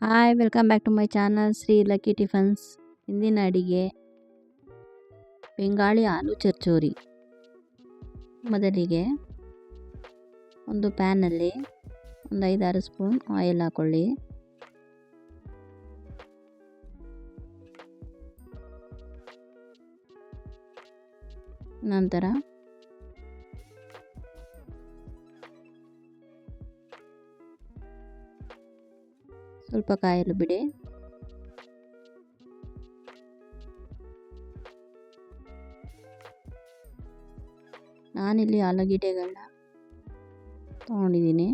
Hi welcome back to my channel Shri lucky tiffins ಇಂದಿನ ಅಡಿಗೆ ಬೆಂಗಾಳಿ ಆಲೂ ಚರ್ಚೋರಿ ಮೊದಲಿಗೆ ಒಂದು ಪ್ಯಾನಲ್ಲಿ ಒಂದು ಐದಾರು ಸ್ಪೂನ್ ಆಯಿಲ್ ಹಾಕ್ಕೊಳ್ಳಿ ನಂತರ ಸ್ವಲ್ಪ ಕಾಯಲು ಬಿಡಿ. ನಾನಿಲ್ಲಿ ಆಲೂಗೆಡ್ಡೆಗಳನ್ನ ತೊಗೊಂಡಿದ್ದೀನಿ.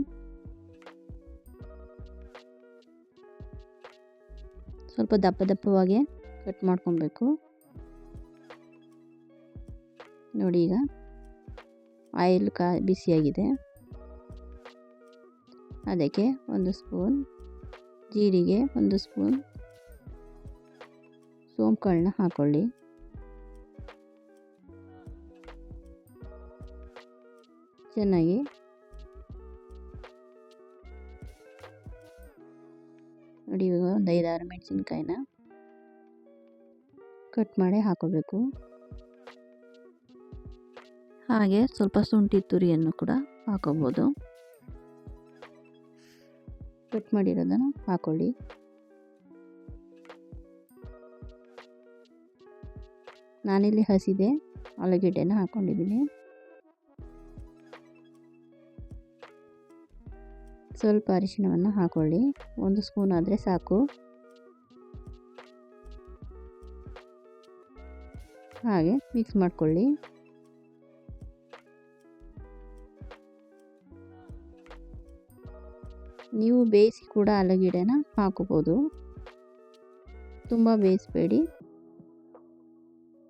ಸ್ವಲ್ಪ ದಪ್ಪ ದಪ್ಪವಾಗಿ ಕಟ್ ಮಾಡ್ಕೊಬೇಕು. ನೋಡಿ ಈಗ ಆಯಿಲ್ ಕಾ ಬಿಸಿಯಾಗಿದೆ. ಅದಕ್ಕೆ ಒಂದು ಸ್ಪೂನ್ ಜೀರಿಗೆ ಒಂದು ಸ್ಪೂನ್. ಸೋಂಪುಗಳನ್ನ ಹಾಕ್ಕೊಳ್ಳಿ ಚೆನ್ನಾಗಿ. ನೋಡಿ ಇವಾಗ ಒಂದು ಐದಾರು ಮೆಣಸಿನ್ಕಾಯಿನ ಕಟ್ ಮಾಡಿ ಹಾಕೋಬೇಕು. ಹಾಗೆ ಸ್ವಲ್ಪ ಶುಂಠಿ ತುರಿಯನ್ನು ಕೂಡ ಹಾಕೋಬೋದು. ಕಟ್ ಮಾಡಿರೋದನ್ನು ಹಾಕೊಳ್ಳಿ. ನಾನಿಲ್ಲಿ ಹಸಿದೆ, ಆಲೂಗೆಡ್ಡೆನ ಹಾಕ್ಕೊಂಡಿದ್ದೀನಿ ಸ್ವಲ್ಪ ಅರಿಶಿಣವನ್ನು ಹಾಕೊಳ್ಳಿ. ಒಂದು ಸ್ಪೂನ್ ಆದರೆ ಸಾಕು. ಹಾಗೆ ಮಿಕ್ಸ್ ಮಾಡ್ಕೊಳ್ಳಿ. ನೀವು ಬೇಯಿಸಿ ಕೂಡ ಆಲೂಗೆಡ್ಡೆನ ಹಾಕೋಬೋದು. ತುಂಬ ಬೇಯಿಸಬೇಡಿ.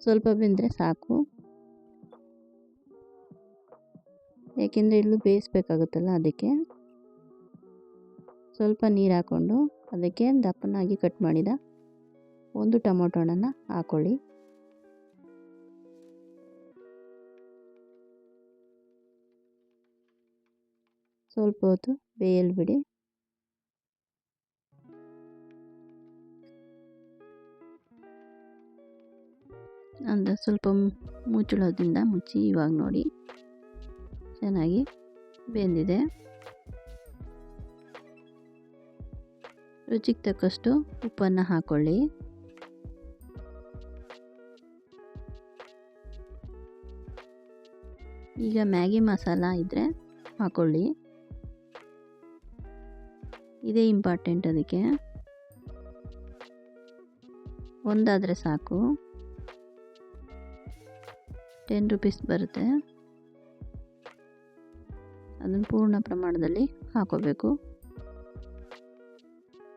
ಸ್ವಲ್ಪ ಬೆಂದರೆ ಸಾಕು. ಏಕೆಂದರೆ ಇಲ್ಲೂ ಬೇಯಿಸ್ಬೇಕಾಗುತ್ತಲ್ಲ ಅದಕ್ಕೆ. ಸ್ವಲ್ಪ ನೀರು ಹಾಕ್ಕೊಂಡು ಅದಕ್ಕೆ ದಪ್ಪನಾಗಿ ಕಟ್ ಮಾಡಿದ ಒಂದು ಟೊಮೊಟೊ ಹಣ್ಣನ್ನು ಹಾಕ್ಕೊಳ್ಳಿ ಸ್ವಲ್ಪ ಹೊತ್ತು ಬೇಯಲು ಬಿಡಿ ಅಂದ ಸ್ವಲ್ಪ ಮುಚ್ಚಳದಿಂದ ಮುಚ್ಚಿ ಇವಾಗ ನೋಡಿ. ಚೆನ್ನಾಗಿ ಬೆಂದಿದೆ. ರುಚಿಗೆ ತಕ್ಕಷ್ಟು ಉಪ್ಪನ್ನು ಹಾಕ್ಕೊಳ್ಳಿ ಈಗ ಮ್ಯಾಗಿ ಮಸಾಲ ಇದ್ದರೆ ಹಾಕ್ಕೊಳ್ಳಿ ಇದೇ ಇಂಪಾರ್ಟೆಂಟ್ ಅದಕ್ಕೆ. ಒಂದಾದರೆ ಸಾಕು. ಟೆನ್ ರುಪೀಸ್ ಬರುತ್ತೆ. ಅದನ್ನು ಪೂರ್ಣ ಪ್ರಮಾಣದಲ್ಲಿ ಹಾಕೋಬೇಕು.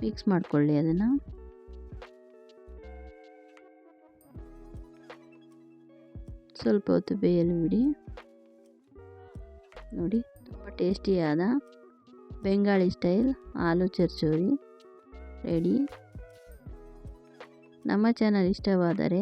ಮಿಕ್ಸ್ ಮಾಡಿಕೊಳ್ಳಿ ಅದನ್ನು. ಸ್ವಲ್ಪ ಹೊತ್ತು ಬೇಯಲು ಬಿಡಿ. ನೋಡಿ, ತುಂಬ ಟೇಸ್ಟಿಯಾದ ಬೆಂಗಾಳಿ ಸ್ಟೈಲ್ ಆಲೂ ಚರ್ಚೋರಿ ರೆಡಿ. ನಮ್ಮ ಚಾನಲ್ ಇಷ್ಟವಾದರೆ